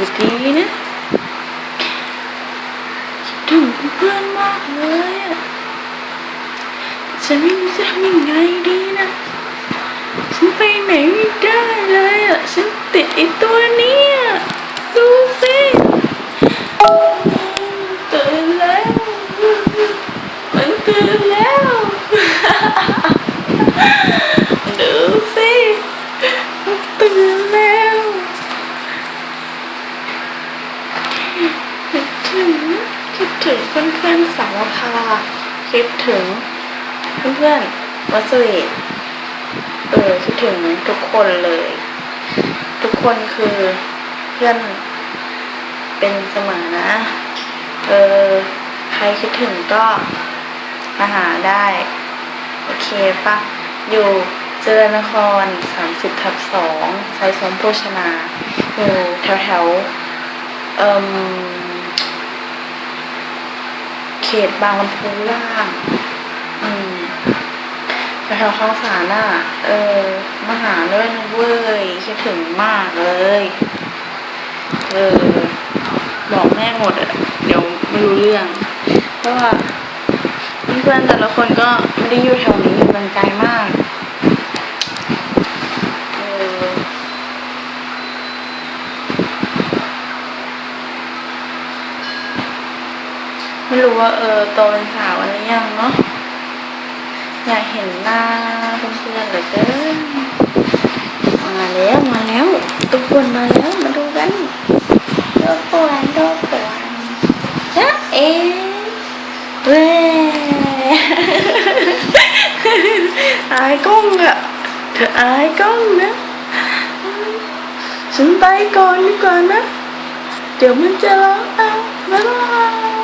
วัสดีนะคิดถึงเพื่อนมากเลยอะฉันไม่รู้จะทำยังไงดีนะฉันไปไหนไม่ได้เลยอะฉันติดไอตัวนี้ยดูสิตื่นแล้วมันตื่นแล้ว ดูสิมันตื่นแล้ว คิดถึงเพื่อนๆสาวพาคิดถึงเพื่อนๆวัสเวีเออคิดถึงทุกคนเลย ทุกคนคือเพื่อนเป็นเสมอนะ เออใครคิดถึงก็มาหาได้ โอเคปะอยู่เจริญนครสามสิบทับสองไซสมโภชนา อยู่แถวแถวเอ่มเข ตบางลำพูล่าง อืมแถวข้าวๆคลองสารอะ เออมาหาด้วยนเว้ยคิดถึงมากเลย เออ บอกแม่หมดอะเดี๋ยวไม่รู้เรื่อง เพราะว่าเพื่อนแต่ละคนก็ไม่ได้อยู่แถวนี้อยู่กันไกลมาก เออ ไม่รู้ว่าเออโตเป็นสาวอะไรยังเนาะอยากเห็นหน้าเพื่อนๆเหลือเกินมาแล้วมาแล้วทุกคนมาแล้วมาดูกันทุกคนทุกคนจ๊ะเอ๋เว้ยอายกล้องอะเธออายกล้องนะฉันไปก่อนดีกว่านะ เดี๋ยวมันจะร้องเอาบ๊ายบาย